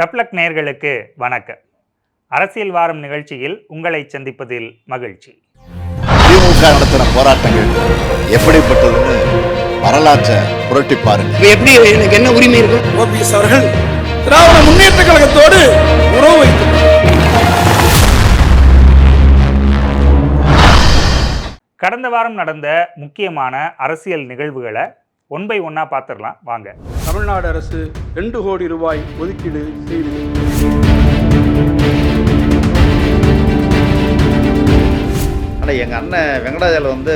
ரெப்ளக் நேயர்களுக்கு வணக்கம். அரசியல் வாரம் நிகழ்ச்சியில் உங்களை சந்திப்பதில் மகிழ்ச்சி. திமுக நடத்தின போராட்டங்கள் எப்படிப்பட்டதுன்னு வரலாற்றை புரட்டி பாருங்க. எப்படி எனக்கு என்ன உரிமை இருக்கு? ஓபிஎஸ் அவர்கள் திராவிட முன்னேற்ற கழகத்தோடு உறவு வைத்தார் கடந்த வாரம் நடந்த முக்கியமான அரசியல் நிகழ்வுகளை ஒன் பை ஒன்னாக பார்த்துடலாம் வாங்க. தமிழ்நாடு அரசு ரெண்டு கோடி ரூபாய் ஒதுக்கீடு செய்து ஆனால் எங்கள் அண்ணன் வெங்கடாஜல வந்து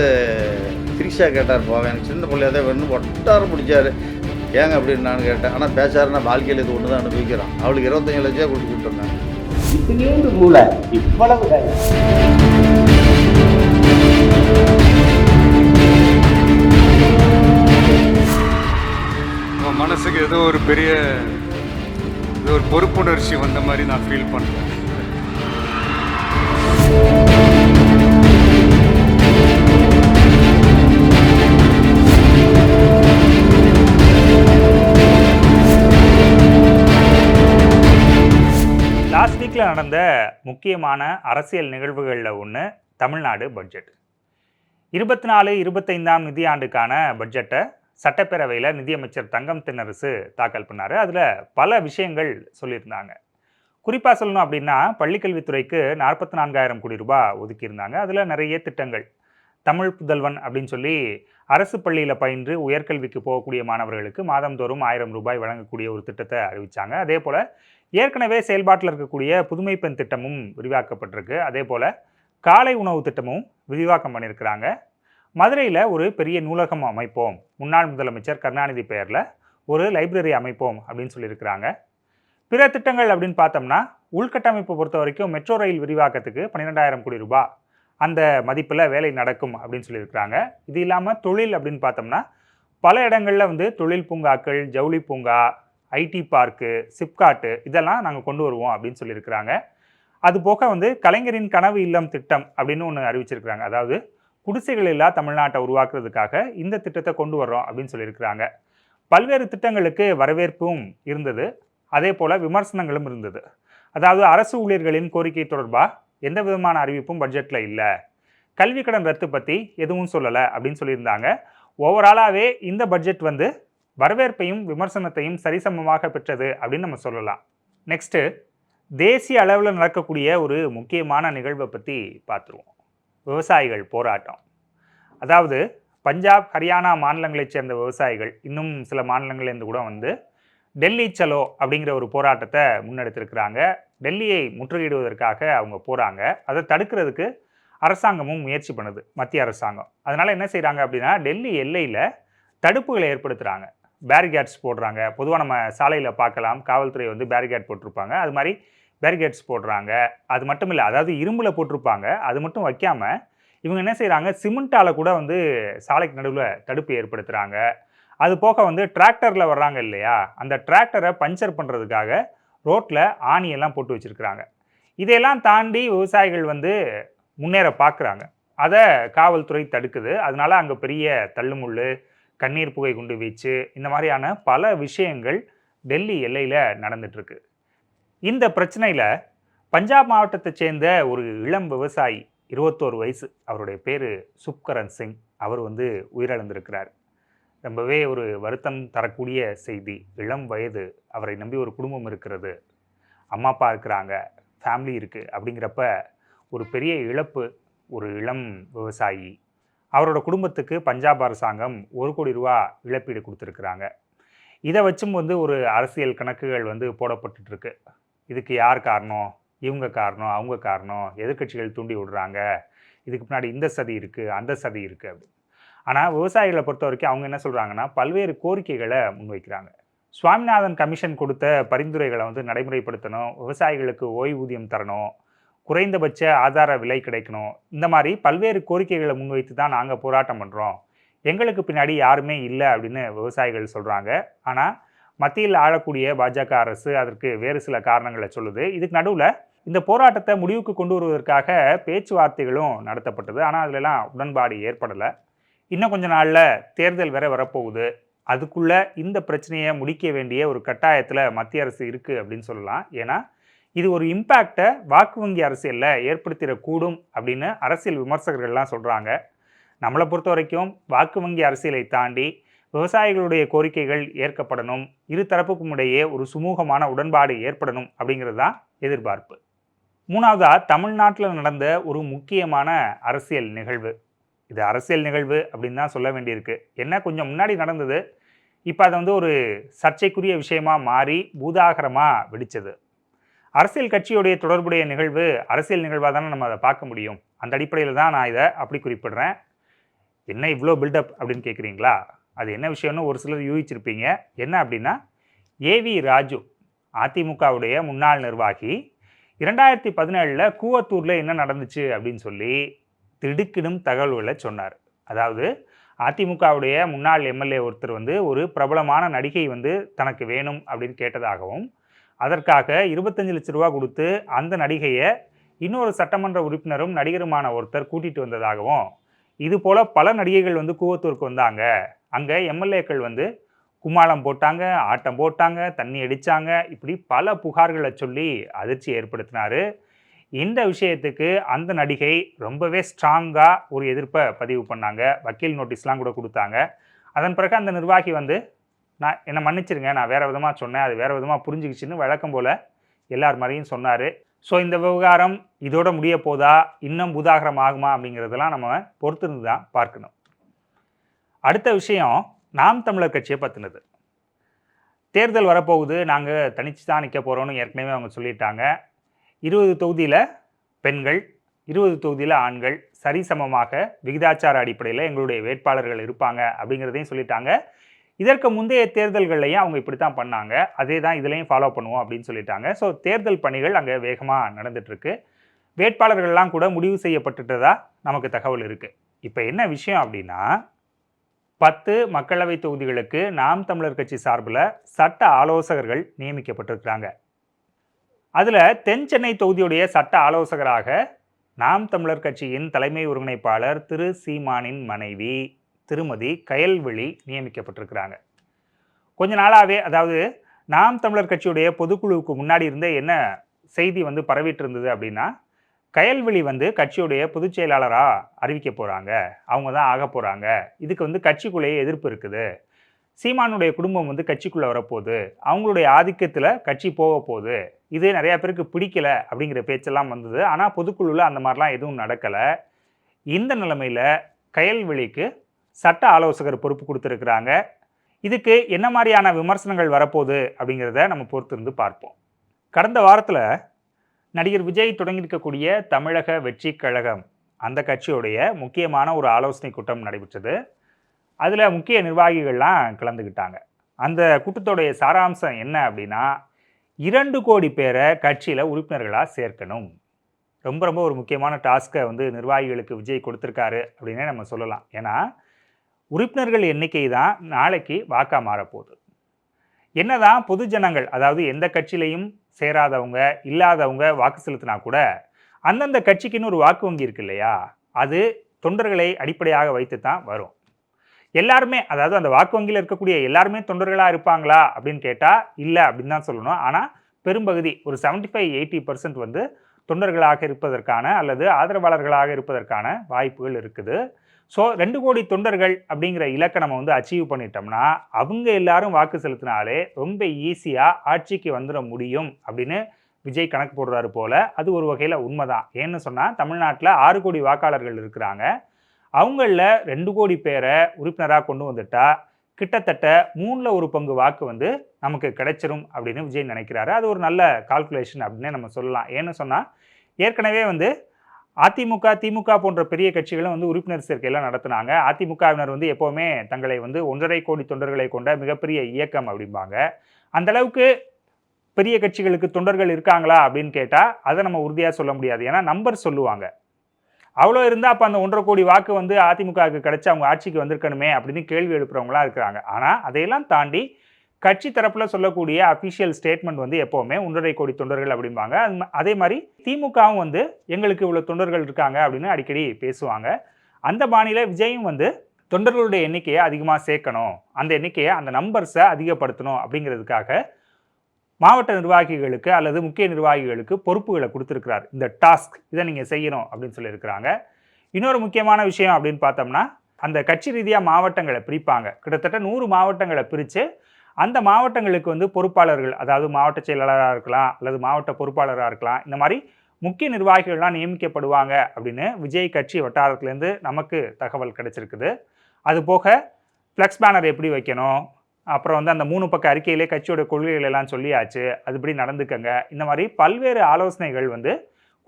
திரிஷா கேட்டார் போவேன் எனக்கு சின்ன பிள்ளையா தான் வேணும் ஒட்டாரம் பிடிச்சாரு. ஏங்க அப்படின்னு நான் கேட்டேன். ஆனால் பேசாருன்னா வாழ்க்கையில் இது ஒன்று தான் அனுபவிக்கிறான். அவளுக்கு இருபத்தஞ்சு லட்சம் கொடுத்து கொடுத்துருந்தேன் இத்தினேண்டு மூளை இவ்வளவு மனசுக்கு ஏதோ ஒரு பெரிய ஏதோ ஒரு பொறுப்புணர்ச்சி வந்த மாதிரி நான் ஃபீல் பண்ணுறேன் லாஸ்ட் வீக்கில் நடந்த முக்கியமான அரசியல் நிகழ்வுகளில் ஒன்று தமிழ்நாடு பட்ஜெட் இருபத்தி நாலு இருபத்தைந்தாம் நிதியாண்டுக்கான பட்ஜெட்டை சட்டப்பேரவையில் நிதியமைச்சர் தங்கம் தென்னரசு தாக்கல் பண்ணார். அதில் பல விஷயங்கள் சொல்லியிருந்தாங்க. குறிப்பாக சொல்லணும் அப்படின்னா பள்ளிக்கல்வித்துறைக்கு நாற்பத்தி நான்காயிரம் கோடி ரூபாய் ஒதுக்கியிருந்தாங்க. அதில் நிறைய திட்டங்கள். தமிழ் புதல்வன் அப்படின்னு சொல்லி அரசு பள்ளியில் பயின்று உயர்கல்விக்கு போகக்கூடிய மாணவர்களுக்கு மாதந்தோறும் ஆயிரம் ரூபாய் வழங்கக்கூடிய ஒரு திட்டத்தை அறிவித்தாங்க அதே போல் ஏற்கனவே செயல்பாட்டில் இருக்கக்கூடிய புதுமை பெண் திட்டமும் விரிவாக்கப்பட்டிருக்கு. அதே போல் காலை உணவு திட்டமும் விரிவாக்கம் பண்ணியிருக்கிறாங்க. மதுரையில் ஒரு பெரிய நூலகம் அமைப்போம். முன்னாள் முதலமைச்சர் கருணாநிதி பெயரில் ஒரு லைப்ரரி அமைப்போம் அப்படின்னு சொல்லியிருக்கிறாங்க. பிற திட்டங்கள் அப்படின்னு பார்த்தோம்னா உள்கட்டமைப்பு பொறுத்த வரைக்கும் மெட்ரோ ரயில் விரிவாக்கத்துக்கு பன்னிரெண்டாயிரம் கோடி ரூபாய் அந்த மதிப்பில் வேலை நடக்கும் அப்படின்னு சொல்லியிருக்கிறாங்க. இது இல்லாமல் தொழில் அப்படின்னு பார்த்தோம்னா பல இடங்களில் வந்து தொழில் பூங்காக்கள் ஜவுளி பூங்கா ஐடி பார்க்கு சிப்காட்டு இதெல்லாம் நாங்கள் கொண்டு வருவோம் அப்படின்னு சொல்லியிருக்கிறாங்க. அது போக வந்து கலைஞரின் கனவு இல்லம் திட்டம் அப்படின்னு ஒன்று அறிவிச்சிருக்கிறாங்க. அதாவது குடிசைகள் இல்லா தமிழ்நாட்டை உருவாக்குறதுக்காக இந்த திட்டத்தை கொண்டு வர்றோம் அப்படின்னு சொல்லியிருக்கிறாங்க. பல்வேறு திட்டங்களுக்கு வரவேற்பும் இருந்தது. அதே போல் விமர்சனங்களும் இருந்தது. அதாவது அரசு ஊழியர்களின் கோரிக்கை தொடர்பாக எந்த விதமான அறிவிப்பும் பட்ஜெட்டில் இல்லை. கல்வி கடன் ரத்து பற்றி எதுவும் சொல்லலை அப்படின்னு சொல்லியிருந்தாங்க. ஓவராலாகவே இந்த பட்ஜெட் வந்து வரவேற்பையும் விமர்சனத்தையும் சரிசமமாக பெற்றது அப்படின்னு நம்ம சொல்லலாம். நெக்ஸ்ட்டு தேசிய அளவில் நடக்கக்கூடிய ஒரு முக்கியமான நிகழ்வை பற்றி பார்த்துருவோம். விவசாயிகள் போராட்டம். அதாவது பஞ்சாப் ஹரியானா மாநிலங்களைச் சேர்ந்த விவசாயிகள் இன்னும் சில மாநிலங்கள்லேருந்து கூட வந்து டெல்லி சலோ அப்படிங்கிற ஒரு போராட்டத்தை முன்னெடுத்திருக்கிறாங்க. டெல்லியை முற்றுகையிடுவதற்காக அவங்க போகிறாங்க அதை தடுக்கிறதுக்கு அரசாங்கமும் முயற்சி பண்ணுது மத்திய அரசாங்கம். அதனால் என்ன செய்கிறாங்க அப்படின்னா டெல்லி எல்லையில் தடுப்புகளை ஏற்படுத்துகிறாங்க பேரிகேட்ஸ் போடுறாங்க. பொதுவாக நம்ம சாலையில் பார்க்கலாம். காவல்துறை வந்து பேரிகேட் போட்டிருப்பாங்க. அது மாதிரி பேரிகேட்ஸ் போடுறாங்க. அது மட்டும் இல்லை அதாவது இரும்பில் போட்டிருப்பாங்க. அது மட்டும் வைக்காமல் இவங்க என்ன செய்கிறாங்க சிமெண்ட்டால் கூட வந்து சாலைக்கு நடுவில் தடுப்பு ஏற்படுத்துகிறாங்க அது போக வந்து டிராக்டரில் வர்றாங்க இல்லையா? அந்த டிராக்டரை பஞ்சர் பண்ணுறதுக்காக ரோட்டில் ஆணியெல்லாம் போட்டு வச்சுருக்குறாங்க. இதையெல்லாம் தாண்டி விவசாயிகள் வந்து முன்னேற பார்க்குறாங்க அதை காவல்துறை தடுக்குது. அதனால அங்கே பெரிய தள்ளுமுள்ளு கண்ணீர் புகை குண்டு வீச்சு இந்த மாதிரியான பல விஷயங்கள் டெல்லி எல்லையில் நடந்துட்டுருக்கு இந்த பிரச்சனையில் பஞ்சாப் மாவட்டத்தை சேர்ந்த ஒரு இளம் விவசாயி இருபத்தோரு வயசு அவருடைய பேர் சுப்கரன் சிங். அவர் வந்து உயிரிழந்திருக்கிறார். ரொம்பவே ஒரு வருத்தம் தரக்கூடிய செய்தி. இளம் வயது அவரை நம்பி ஒரு குடும்பம் இருக்கிறது. அம்மா அப்பா இருக்கிறாங்க ஃபேமிலி இருக்குது அப்படிங்கிறப்ப ஒரு பெரிய இழப்பு ஒரு இளம் விவசாயி. அவரோட குடும்பத்துக்கு பஞ்சாப் அரசாங்கம் ஒரு கோடி ரூபா இழப்பீடு கொடுத்துருக்குறாங்க. இதை வச்சும் வந்து ஒரு அரசியல் கணக்குகள் வந்து போடப்பட்டுருக்கு இதுக்கு யார் காரணம்? இவங்க காரணம் அவங்க காரணம். எதிர்க்கட்சிகள் தூண்டி விடுறாங்க. இதுக்கு பின்னாடி இந்த சதி இருக்குது அந்த சதி இருக்குது அப்படி ஆனால் விவசாயிகளை பொறுத்த வரைக்கும் அவங்க என்ன சொல்கிறாங்கன்னா பல்வேறு கோரிக்கைகளை முன்வைக்கிறாங்க. சுவாமிநாதன் கமிஷன் கொடுத்த பரிந்துரைகளை வந்து நடைமுறைப்படுத்தணும் விவசாயிகளுக்கு ஓய்வூதியம் தரணும் குறைந்தபட்ச ஆதார விலை கிடைக்கணும். இந்த மாதிரி பல்வேறு கோரிக்கைகளை முன்வைத்து தான் நாங்கள் போராட்டம் பண்ணுறோம் எங்களுக்கு பின்னாடி யாருமே இல்லை அப்படின்னு விவசாயிகள் சொல்கிறாங்க ஆனால் மத்தியில் ஆளக்கூடிய பாஜக அரசு அதற்கு வேறு சில காரணங்களை சொல்லுது. இதுக்கு நடுவில் இந்த போராட்டத்தை முடிவுக்கு கொண்டு வருவதற்காக பேச்சுவார்த்தைகளும் நடத்தப்பட்டது. ஆனால் அதிலெல்லாம் உடன்பாடு ஏற்படலை. இன்னும் கொஞ்ச நாளில் தேர்தல் வேற வரப்போகுது. அதுக்குள்ள இந்த பிரச்சனையை முடிக்க வேண்டிய ஒரு கட்டாயத்தில் மத்திய அரசு இருக்குது அப்படின்னு சொல்லலாம். ஏன்னா இது ஒரு இம்பேக்டை வாக்கு வங்கி அரசியலில் ஏற்படுத்திடக்கூடும் அப்படின்னு அரசியல் விமர்சகர்கள்லாம் சொல்கிறாங்க நம்மளை பொறுத்த வரைக்கும் வாக்கு வங்கி அரசியலை தாண்டி விவசாயிகளுடைய கோரிக்கைகள் ஏற்கப்படணும். இரு தரப்புக்கும் இடையே ஒரு சுமூகமான உடன்பாடு ஏற்படணும் அப்படிங்கிறது தான் எதிர்பார்ப்பு. மூணாவதாக தமிழ்நாட்டில் நடந்த ஒரு முக்கியமான அரசியல் நிகழ்வு. இது அரசியல் நிகழ்வு அப்படின்னு தான் சொல்ல வேண்டியிருக்கு. என்ன? கொஞ்சம் முன்னாடி நடந்தது. இப்போ அதை வந்து ஒரு சர்ச்சைக்குரிய விஷயமா மாறி பூதாகரமாக வெடித்தது அரசியல் கட்சியுடைய தொடர்புடைய நிகழ்வு அரசியல் நிகழ்வாக தானே நம்ம அதை பார்க்க முடியும். அந்த அடிப்படையில் தான் நான் இதை அப்படி குறிப்பிடுறேன். என்ன இவ்வளோ பில்டப் அப்படின்னு கேட்குறீங்களா அது என்ன விஷயம்னு ஒரு சிலர் யூகிச்சிருப்பீங்க. என்ன அப்படின்னா ஏவி ராஜு அதிமுகவுடைய முன்னாள் நிர்வாகி இரண்டாயிரத்தி பதினேழில் கூவத்தூரில் என்ன நடந்துச்சு அப்படின்னு சொல்லி திடுக்கிடும் தகவல்களை சொன்னார். அதாவது அதிமுகவுடைய முன்னாள் எம்எல்ஏ ஒருத்தர் வந்து ஒரு பிரபலமான நடிகை வந்து தனக்கு வேணும் அப்படின்னு கேட்டதாகவும் அதற்காக இருபத்தஞ்சு லட்ச ரூபா கொடுத்து அந்த நடிகையை இன்னொரு சட்டமன்ற உறுப்பினரும் நடிகருமான ஒருத்தர் கூட்டிகிட்டு வந்ததாகவும் இது போல் பல நடிகைகள் வந்து கூவத்தூருக்கு வந்தாங்க. அங்கே எம்எல்ஏக்கள் வந்து கும்மாளம் போட்டாங்க ஆட்டம் போட்டாங்க தண்ணி அடித்தாங்க இப்படி பல புகார்களை சொல்லி அதிர்ச்சி ஏற்படுத்தினார். இந்த விஷயத்துக்கு அந்த நடிகை ரொம்பவே ஸ்ட்ராங்காக ஒரு எதிர்ப்பை பதிவு பண்ணாங்க. வக்கீல் நோட்டீஸ்லாம் கூட கொடுத்தாங்க. அதன் பிறகு அந்த நிர்வாகி வந்து நான் என்னை மன்னிச்சிருங்க நான் வேறு விதமாக சொன்னேன் அது வேறு விதமாக புரிஞ்சுக்கிச்சுன்னு வழக்கம் போல் எல்லார் மாதிரியும் சொன்னார். ஸோ இந்த விவகாரம் இதோட முடிய போதா? இன்னும் உதாகரம் ஆகுமா? அப்படிங்கிறதெல்லாம் நம்ம பொறுத்திருந்து தான் பார்க்கணும். அடுத்த விஷயம் நாம் தமிழர் கட்சியை பற்றினது தேர்தல் வரப்போகுது நாங்கள் தனிச்சு தான் நிற்க போகிறோன்னு ஏற்கனவே அவங்க சொல்லிட்டாங்க. இருபது தொகுதியில் பெண்கள் இருபது தொகுதியில் ஆண்கள் சரிசமமாக விகிதாச்சார அடிப்படையில் எங்களுடைய வேட்பாளர்கள் இருப்பாங்க அப்படிங்கிறதையும் சொல்லிட்டாங்க. இதற்கு முந்தைய தேர்தல்கள்லையும் அவங்க இப்படி தான் பண்ணாங்க. அதே தான் இதுலேயும் ஃபாலோ பண்ணுவோம் அப்படின்னு சொல்லிட்டாங்க. ஸோ தேர்தல் பணிகள் அங்கே வேகமாக நடந்துட்டுருக்கு. வேட்பாளர்கள்லாம் கூட முடிவு செய்யப்பட்டுட்டதாக நமக்கு தகவல் இருக்குது இப்போ என்ன விஷயம் அப்படின்னா பத்து மக்களவை தொகுதிகளுக்கு நாம் தமிழர் கட்சி சார்பில் சட்ட ஆலோசகர்கள் நியமிக்கப்பட்டிருக்கிறாங்க. அதில் தென் சென்னை தொகுதியுடைய சட்ட ஆலோசகராக நாம் தமிழர் கட்சியின் தலைமை ஒருங்கிணைப்பாளர் திரு சீமானின் மனைவி திருமதி கயல்விழி நியமிக்கப்பட்டிருக்கிறாங்க. கொஞ்ச நாளாகவே அதாவது நாம் தமிழர் கட்சியுடைய பொதுக்குழுவுக்கு முன்னாடி இருந்தே என்ன செய்தி வந்து பரவிட்டு இருந்தது அப்படின்னா கயல்விழி வந்து கட்சியுடைய பொதுச் செயலாளராக அறிவிக்க போகிறாங்க அவங்க தான் ஆக போகிறாங்க இதுக்கு வந்து கட்சிக்குள்ளேயே எதிர்ப்பு இருக்குது. சீமானுடைய குடும்பம் வந்து கட்சிக்குள்ளே வரப்போகுது. அவங்களுடைய ஆதிக்கத்தில் கட்சி போக போகுது. இது நிறையா பேருக்கு பிடிக்கல அப்படிங்கிற பேச்செல்லாம் வந்தது. ஆனால் பொதுக்குழுவில் அந்த மாதிரிலாம் எதுவும் நடக்கலை. இந்த நிலைமையில் கயல்விழிக்கு சட்ட ஆலோசகர் பொறுப்பு கொடுத்துருக்குறாங்க. இதுக்கு என்ன மாதிரியான விமர்சனங்கள் வரப்போகுது அப்படிங்கிறத நம்ம பொறுத்திருந்து பார்ப்போம். கடந்த வாரத்தில் நடிகர் விஜய் தொடங்கியிருக்கக்கூடிய தமிழக வெற்றி கழகம் அந்த கட்சியுடைய முக்கியமான ஒரு ஆலோசனை கூட்டம் நடைபெற்றது. அதில் முக்கிய நிர்வாகிகள்லாம் கலந்துக்கிட்டாங்க அந்த கூட்டத்தோடைய சாராம்சம் என்ன அப்படின்னா இரண்டு கோடி பேரை கட்சியில் உறுப்பினர்களாக சேர்க்கணும். ரொம்ப ரொம்ப ஒரு முக்கியமான டாஸ்க்கை வந்து நிர்வாகிகளுக்கு விஜய் கொடுத்துருக்காரு அப்படின்னே நம்ம சொல்லலாம். ஏன்னா உறுப்பினர்கள் எண்ணிக்கை தான் நாளைக்கு வாக்கா மாறப்போகுது. என்னதான் பொது ஜனங்கள் அதாவது எந்த கட்சியிலையும் சேராதவங்க இல்லாதவங்க வாக்கு செலுத்தினா கூட அந்தந்த கட்சிக்குன்னு ஒரு வாக்கு வங்கி இருக்கு இல்லையா அது தொண்டர்களை அடிப்படையாக வைத்து தான் வரும். எல்லாருமே அதாவது அந்த வாக்கு வங்கியில் இருக்கக்கூடிய எல்லாருமே தொண்டர்களாக இருப்பாங்களா அப்படின்னு கேட்டால் இல்லை அப்படின்னு தான் சொல்லணும். ஆனால் பெரும்பகுதி ஒரு செவன்ட்டி ஃபைவ் எயிட்டி பர்சன்ட் வந்து தொண்டர்களாக இருப்பதற்கான அல்லது ஆதரவாளர்களாக இருப்பதற்கான வாய்ப்புகள் இருக்குது. ஸோ ரெண்டு கோடி தொண்டர்கள் அப்படிங்கிற இலக்கை நம்ம வந்து அச்சீவ் பண்ணிட்டோம்னா அவங்க எல்லாரும் வாக்கு செலுத்தினாலே ரொம்ப ஈஸியாக ஆட்சிக்கு வந்துட முடியும் அப்படின்னு விஜய் கணக்கு போடுறாரு போல. அது ஒரு வகையில் உண்மைதான். ஏன்னு சொன்னால் தமிழ்நாட்டில் ஆறு கோடி வாக்காளர்கள் இருக்கிறாங்க. அவங்களில் ரெண்டு கோடி பேரை உறுப்பினராக கொண்டு வந்துட்டா கிட்டத்தட்ட மூணில் ஒரு பங்கு வாக்கு வந்து நமக்கு கிடைச்சிரும் அப்படின்னு விஜய் நினைக்கிறாரு. அது ஒரு நல்ல கால்குலேஷன் அப்படின்னே நம்ம சொல்லலாம். ஏன்னு சொன்னால் ஏற்கனவே வந்து அதிமுக திமுக போன்ற பெரிய கட்சிகளும் வந்து உறுப்பினர் சேர்க்கையெல்லாம் நடத்துனாங்க. அதிமுகவினர் வந்து எப்போவுமே தங்களை வந்து ஒன்றரை கோடி தொண்டர்களை கொண்ட மிகப்பெரிய இயக்கம் அப்படிம்பாங்க. அந்த அளவுக்கு பெரிய கட்சிகளுக்கு தொண்டர்கள் இருக்காங்களா அப்படின்னு கேட்டால் அதை நம்ம உறுதியாக சொல்ல முடியாது. ஏன்னா நம்பர் சொல்லுவாங்க. அவ்வளோ இருந்தால் அப்போ அந்த ஒன்றரை கோடி வாக்கு வந்து அதிமுகவுக்கு கிடைச்சி அவங்க ஆட்சிக்கு வந்திருக்கணுமே அப்படின்னு கேள்வி எழுப்புறவங்களாம் இருக்கிறாங்க. ஆனால் அதையெல்லாம் தாண்டி கட்சி தரப்பில் சொல்லக்கூடிய அஃபிஷியல் ஸ்டேட்மெண்ட் வந்து எப்போவுமே ஒன்றரை கோடி தொண்டர்கள் அப்படிம்பாங்க. அதே மாதிரி திமுகவும் வந்து எங்களுக்கு இவ்வளோ தொண்டர்கள் இருக்காங்க அப்படின்னு அடிக்கடி பேசுவாங்க. அந்த பாணியில் விஜயும் வந்து தொண்டர்களுடைய எண்ணிக்கையை அதிகமாக சேர்க்கணும். அந்த எண்ணிக்கையை அந்த நம்பர்ஸை அதிகப்படுத்தணும் அப்படிங்கிறதுக்காக மாவட்ட நிர்வாகிகளுக்கு அல்லது முக்கிய நிர்வாகிகளுக்கு பொறுப்புகளை கொடுத்துருக்கிறார். இந்த டாஸ்க் இதை நீங்கள் செய்யணும் அப்படின்னு சொல்லியிருக்கிறாங்க. இன்னொரு முக்கியமான விஷயம் அப்படின்னு பார்த்தோம்னா அந்த கட்சி ரீதியாக மாவட்டங்களை பிரிப்பாங்க. கிட்டத்தட்ட நூறு மாவட்டங்களை பிரித்து அந்த மாவட்டங்களுக்கு வந்து பொறுப்பாளர்கள் அதாவது மாவட்ட செயலாளராக இருக்கலாம் அல்லது மாவட்ட பொறுப்பாளராக இருக்கலாம் இந்த மாதிரி முக்கிய நிர்வாகிகள்லாம் நியமிக்கப்படுவாங்க அப்படின்னு விஜய் கட்சி வட்டாரத்துலேருந்து நமக்கு தகவல் கிடைச்சிருக்குது. அது போக ஃப்ளெக்ஸ் பேனர் எப்படி வைக்கணும்? அப்புறம் வந்து அந்த மூணு பக்க அறிக்கையிலே கட்சியோட கொள்கைகள் எல்லாம் சொல்லியாச்சு அதுபடி நடந்துக்கங்க. இந்த மாதிரி பல்வேறு ஆலோசனைகள் வந்து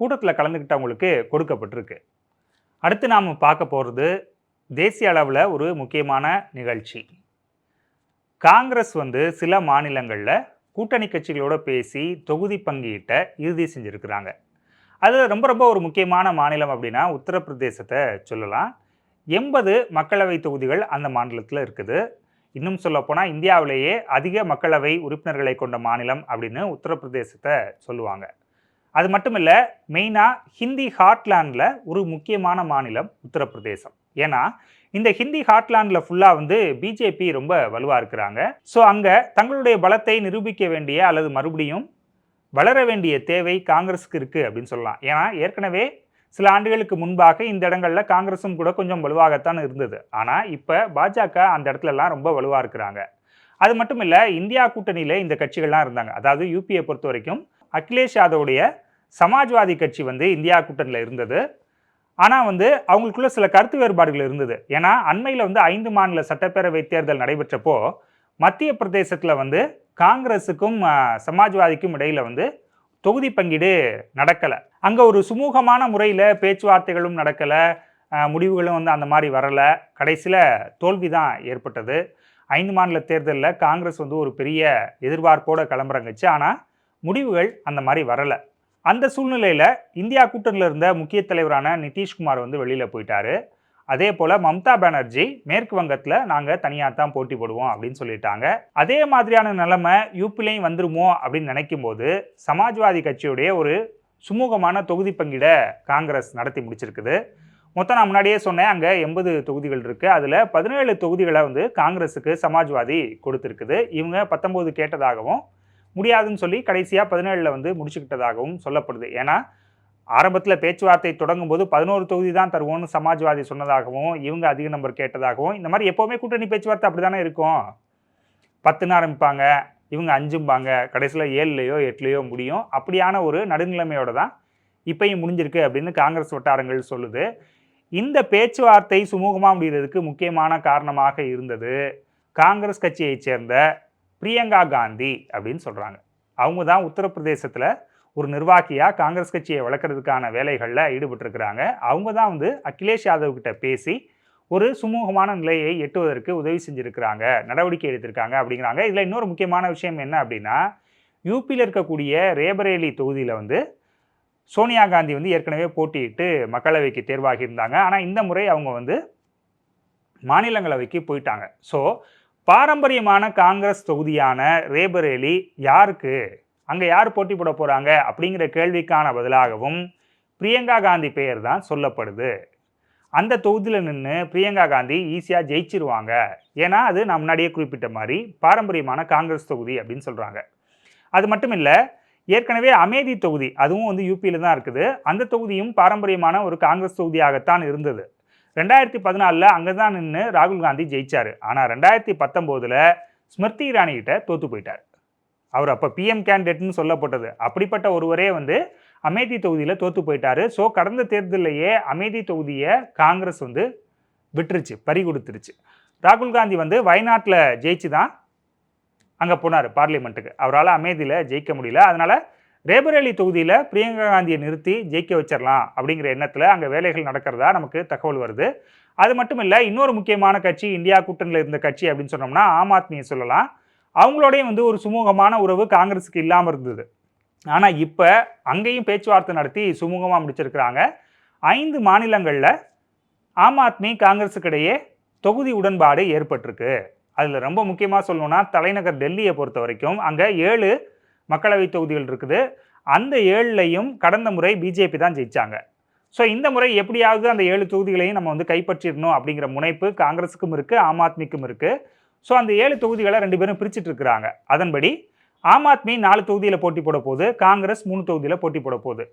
கூட்டத்தில் கலந்துக்கிட்டவங்களுக்கு கொடுக்கப்பட்டிருக்கு. அடுத்து நாம் பார்க்க போகிறது தேசிய அளவில் ஒரு முக்கியமான நிகழ்ச்சி. காங்கிரஸ் வந்து சில மாநிலங்களில் கூட்டணி கட்சிகளோட பேசி தொகுதி பங்கீட்டை இறுதி செஞ்சுருக்கிறாங்க. அது ரொம்ப ரொம்ப ஒரு முக்கியமான மாநிலம் அப்படின்னா உத்தரப்பிரதேசத்தை சொல்லலாம். எண்பது மக்களவை தொகுதிகள் அந்த மாநிலத்தில் இருக்குது. இன்னும் சொல்லப்போனால் இந்தியாவிலேயே அதிக மக்களவை உறுப்பினர்களை கொண்ட மாநிலம் அப்படின்னு உத்தரப்பிரதேசத்தை சொல்லுவாங்க. அது மட்டும் இல்லை மெயினாக ஹிந்தி ஹாட்லேண்டில் ஒரு முக்கியமான மாநிலம் உத்தரப்பிரதேசம். ஏன்னா இந்த ஹிந்தி ஹார்ட்லேண்டில் ஃபுல்லாக வந்து பிஜேபி ரொம்ப வலுவாக இருக்கிறாங்க. ஸோ அங்கே தங்களுடைய பலத்தை நிரூபிக்க வேண்டிய அல்லது மறுபடியும் வளர வேண்டிய தேவை காங்கிரஸுக்கு இருக்குது அப்படின்னு சொல்லலாம். ஏன்னா ஏற்கனவே சில ஆண்டுகளுக்கு முன்பாக இந்த இடங்கள்ல காங்கிரஸும் கூட கொஞ்சம் வலுவாகத்தான் இருந்தது. ஆனால் இப்போ பாஜக அந்த இடத்துலலாம் ரொம்ப வலுவாக இருக்கிறாங்க. அது மட்டும் இல்லை இந்தியா கூட்டணியில் இந்த கட்சிகள்லாம் இருந்தாங்க. அதாவது யூபியை பொறுத்த வரைக்கும் அகிலேஷ் யாதவுடைய சமாஜ்வாதி கட்சி வந்து இந்தியா கூட்டணியில் இருந்தது. ஆனால் வந்து அவங்களுக்குள்ள சில கருத்து வேறுபாடுகள் இருந்தது. ஏன்னா அண்மையில் வந்து ஐந்து மாநில சட்டப்பேரவை தேர்தல் நடைபெற்றப்போ மத்திய பிரதேசத்தில் வந்து காங்கிரஸுக்கும் சமாஜ்வாதிக்கும் இடையில் வந்து தொகுதி பங்கீடு நடக்கலை. அங்கே ஒரு சுமூகமான முறையில் பேச்சுவார்த்தைகளும் நடக்கலை. முடிவுகளும் வந்து அந்த மாதிரி வரலை. கடைசியில் தோல்வி தான் ஏற்பட்டது. ஐந்து மாநில தேர்தலில் காங்கிரஸ் வந்து ஒரு பெரிய எதிர்பார்ப்போட கிளம்புறங்கச்சு. ஆனால் முடிவுகள் அந்த மாதிரி வரலை. அந்த சூழ்நிலையில் இந்தியா கூட்டணியில் இருந்த முக்கிய தலைவரான நிதிஷ்குமார் வந்து வெளியில் போயிட்டாரு. அதே போல் மம்தா பானர்ஜி மேற்கு வங்கத்தில் நாங்கள் தனியாக தான் போட்டி போடுவோம் அப்படின்னு சொல்லிட்டாங்க. அதே மாதிரியான நிலைமை யூபிலையும் வந்துருமோ அப்படின்னு நினைக்கும் போது சமாஜ்வாதி கட்சியுடைய ஒரு சுமூகமான தொகுதி பங்கீடை காங்கிரஸ் நடத்தி முடிச்சிருக்குது. மொத்தம் நான் முன்னாடியே சொன்னேன் அங்கே எண்பது தொகுதிகள் இருக்குது அதில் பதினேழு தொகுதிகளை வந்து காங்கிரஸுக்கு சமாஜ்வாதி கொடுத்துருக்குது. இவங்க பத்தொம்போது கேட்டதாகவும் முடியாதுன்னு சொல்லி கடைசியாக பதினேழில் வந்து முடிச்சுக்கிட்டதாகவும் சொல்லப்படுது. ஏன்னா ஆரம்பத்தில் பேச்சுவார்த்தை தொடங்கும் போது பதினோரு தொகுதி தான் தருவோம்னு சமாஜ்வாதி சொன்னதாகவும் இவங்க அதிக நம்பர் கேட்டதாகவும் இந்த மாதிரி எப்போவுமே கூட்டணி பேச்சுவார்த்தை அப்படி தானே இருக்கும். பத்துன்னு ஆரம்பிப்பாங்க இவங்க அஞ்சும்பாங்க கடைசியில் ஏழுலையோ எட்டுலையோ முடியும். அப்படியான ஒரு நடுநிலைமையோட தான் இப்பையும் முடிஞ்சிருக்கு அப்படின்னு காங்கிரஸ் வட்டாரங்கள் சொல்லுது. இந்த பேச்சுவார்த்தை சுமூகமாக முடிகிறதுக்கு முக்கியமான காரணமாக இருந்தது காங்கிரஸ் கட்சியைச் சேர்ந்த பிரியங்கா காந்தி அப்படின்னு சொல்கிறாங்க அவங்க தான் உத்தரப்பிரதேசத்தில் ஒரு நிர்வாகியாக காங்கிரஸ் கட்சியை வளர்க்குறதுக்கான வேலைகளில் ஈடுபட்டிருக்கிறாங்க. அவங்க தான் வந்து அகிலேஷ் யாதவ் கிட்ட பேசி ஒரு சுமூகமான நிலையை எட்டுவதற்கு உதவி செஞ்சுருக்கிறாங்க நடவடிக்கை எடுத்திருக்காங்க அப்படிங்கிறாங்க. இதில் இன்னொரு முக்கியமான விஷயம் என்ன அப்படின்னா யூபியில் இருக்கக்கூடிய ரேபரேலி தொகுதியில் வந்து சோனியா காந்தி வந்து ஏற்கனவே போட்டியிட்டு மக்களவைக்கு தேர்வாகி இருந்தாங்க. ஆனால் இந்த முறை அவங்க வந்து மாநிலங்களவைக்கு போயிட்டாங்க. ஸோ பாரம்பரியமான காங்கிரஸ் தொகுதியான ரேபரேலி யாருக்கு? அங்கே யார் போட்டி போட போகிறாங்க அப்படிங்கிற கேள்விக்கான பதிலாகவும் பிரியங்கா காந்தி பெயர் தான் சொல்லப்படுது. அந்த தொகுதியில் நின்று பிரியங்கா காந்தி ஈஸியாக ஜெயிச்சிருவாங்க. ஏன்னா அது நான் முன்னாடியே குறிப்பிட்ட மாதிரி பாரம்பரியமான காங்கிரஸ் தொகுதி அப்படின்னு சொல்கிறாங்க அது மட்டும் இல்லை ஏற்கனவே அமேதி தொகுதி அதுவும் வந்து யூபியில் தான் இருக்குது. அந்த தொகுதியும் பாரம்பரியமான ஒரு காங்கிரஸ் தொகுதியாகத்தான் இருந்தது. ரெண்டாயிரத்தி பதினாலில் அங்கே தான் நின்று ராகுல் காந்தி ஜெயிச்சார். ஆனால் ரெண்டாயிரத்தி பத்தொம்போதில் ஸ்மிருதி இரானி கிட்ட தோத்து போயிட்டார். அவர் அப்போ பிஎம் கேண்டிடேட்னு சொல்லப்பட்டது. அப்படிப்பட்ட ஒருவரே வந்து அமேதி தொகுதியில் தோற்று போயிட்டாரு. ஸோ கடந்த தேர்தலிலேயே அமேதி தொகுதியை காங்கிரஸ் வந்து விட்டுருச்சு பறி கொடுத்துருச்சு ராகுல் காந்தி வந்து வயநாட்டில் ஜெயிச்சு தான் அங்கே போனார் பார்லிமெண்ட்டுக்கு. அவரால் அமேதியில் ஜெயிக்க முடியல. அதனால் ரேபரேலி தொகுதியில் பிரியங்கா காந்தியை நிறுத்தி ஜெயிக்க வச்சிடலாம் அப்படிங்கிற எண்ணத்தில் அங்கே வேலைகள் நடக்கிறதா நமக்கு தகவல் வருது. அது மட்டும் இல்லை இன்னொரு முக்கியமான கட்சி இந்தியா கூட்டணியில் இருந்த கட்சி அப்படின்னு சொன்னோம்னா ஆம் ஆத்மியை சொல்லலாம். அவங்களோடையும் வந்து ஒரு சுமூகமான உறவு காங்கிரஸுக்கு இல்லாமல் இருந்தது. ஆனால் இப்போ அங்கேயும் பேச்சுவார்த்தை நடத்தி சுமூகமாக முடிச்சிருக்கிறாங்க. ஐந்து மாநிலங்களில் ஆம் ஆத்மி காங்கிரஸுக்கிடையே தொகுதி உடன்பாடு ஏற்பட்டிருக்கு. அதில் ரொம்ப முக்கியமாக சொல்லணும்னா தலைநகர் டெல்லியை பொறுத்த வரைக்கும் அங்கே ஏழு மக்களவை தொகுதிகள் இருக்குது. அந்த ஏழுலையும் கடந்த முறை பிஜேபி தான் ஜெயிச்சாங்க. ஸோ இந்த முறை எப்படியாவது அந்த ஏழு தொகுதிகளையும் நம்ம வந்து கைப்பற்றிடணும் அப்படிங்கிற முனைப்பு காங்கிரஸுக்கும் இருக்குது ஆம் ஆத்மிக்கும் இருக்குது ஸோ அந்த ஏழு தொகுதிகளை ரெண்டு பேரும் பிரிச்சுட்டு இருக்கிறாங்க. அதன்படி ஆம் ஆத்மி நாலு தொகுதியில் போட்டி போட போகுது காங்கிரஸ் மூணு தொகுதியில் போட்டி போட போகுது.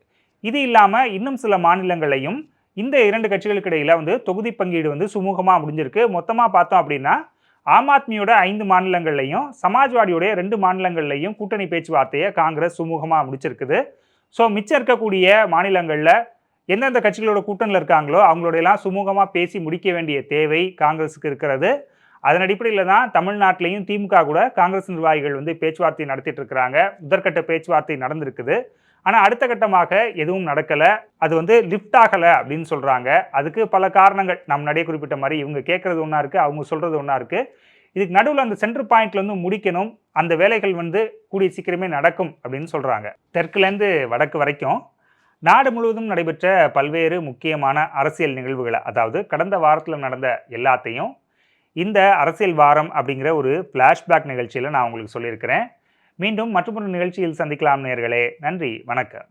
இது இல்லாமல் இன்னும் சில மாநிலங்களையும் இந்த இரண்டு கட்சிகளுக்கு இடையில் வந்து தொகுதி பங்கீடு வந்து சுமூகமாக முடிஞ்சிருக்கு. மொத்தமாக பார்த்தோம் அப்படின்னா ஆம் ஆத்மியோட ஐந்து மாநிலங்கள்லையும் சமாஜ்வாடியோடைய ரெண்டு மாநிலங்கள்லையும் கூட்டணி பேச்சுவார்த்தையை காங்கிரஸ் சுமூகமாக முடிச்சிருக்குது. ஸோ மிச்சம் இருக்கக்கூடிய மாநிலங்களில் எந்தெந்த கட்சிகளோட கூட்டணியில் இருக்காங்களோ அவங்களோடையெல்லாம் சுமூகமாக பேசி முடிக்க வேண்டிய தேவை காங்கிரஸுக்கு இருக்கிறது. அதன் அடிப்படையில் தான் தமிழ்நாட்டிலையும் திமுக கூட காங்கிரஸ் நிர்வாகிகள் வந்து பேச்சுவார்த்தை நடத்திட்டு இருக்கிறாங்க. முதற்கட்ட பேச்சுவார்த்தை நடந்திருக்குது. ஆனால் அடுத்த கட்டமாக எதுவும் நடக்கலை. அது வந்து லிஃப்ட் ஆகலை அப்படின்னு சொல்கிறாங்க அதுக்கு பல காரணங்கள். நம்ம முன்னாடியே குறிப்பிட்ட மாதிரி இவங்க கேட்குறது ஒன்றா இருக்குது அவங்க சொல்கிறது ஒன்றா இருக்குது இதுக்கு நடுவில் அந்த சென்டர் பாயிண்ட்ல வந்து முடிக்கணும். அந்த வேலைகள் வந்து கூடிய சீக்கிரமே நடக்கும் அப்படின்னு சொல்கிறாங்க தெற்குலேருந்து வடக்கு வரைக்கும் நாடு முழுவதும் நடைபெற்ற பல்வேறு முக்கியமான அரசியல் நிகழ்வுகளை அதாவது கடந்த வாரத்தில் நடந்த எல்லாத்தையும் இந்த அரசியல் வாரம் அப்படிங்கிற ஒரு ஃப்ளாஷ்பேக் நிகழ்ச்சியில் நான் உங்களுக்கு சொல்லியிருக்கிறேன். மீண்டும் மற்றொரு நிகழ்ச்சியில் சந்திக்கலாம் நேர்களே. நன்றி. வணக்கம்.